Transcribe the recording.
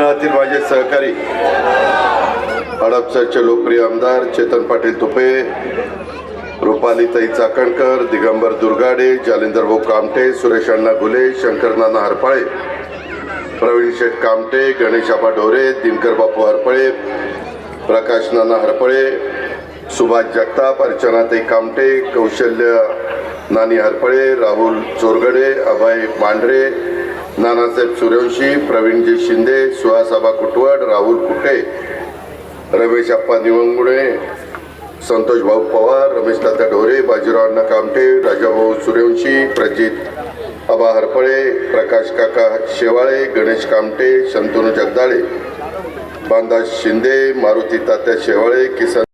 माझे सहकारी हडपसरचे लोकप्रिय आमदार चेतन पाटील तुपे रुपालीताई चाकणकर दिगंबर दुर्गाडे जालिंदर भाऊ कामटे सुरेश अण्णा घुले शंकर नाना हरपाळे प्रवीण शेठ कामटे गणेशाबा ढोरे दिनकर बापू हरपळे प्रकाश नाना हरपळे सुभाष जगताप अर्चनाताई कामटे कौशल्य नानी हरपळे राहुल चोरगडे अभय मांढरे नानासाहेब सूर्यवंशी प्रवीणजी शिंदे सुहासाबा कुटवड राहुल कुटे रमेश अप्पा निवंगुणे संतोष भाऊ पवार रमेश तात्या ढोरे बाजीराव अण्णा कामटे राजाभाऊ सूर्यवंशी प्रजित अबा हरपळे प्रकाश काका शेवाळे गणेश कामटे शंतनू जगदाळे बांदा शिंदे मारुती तात्या शेवाळे किसन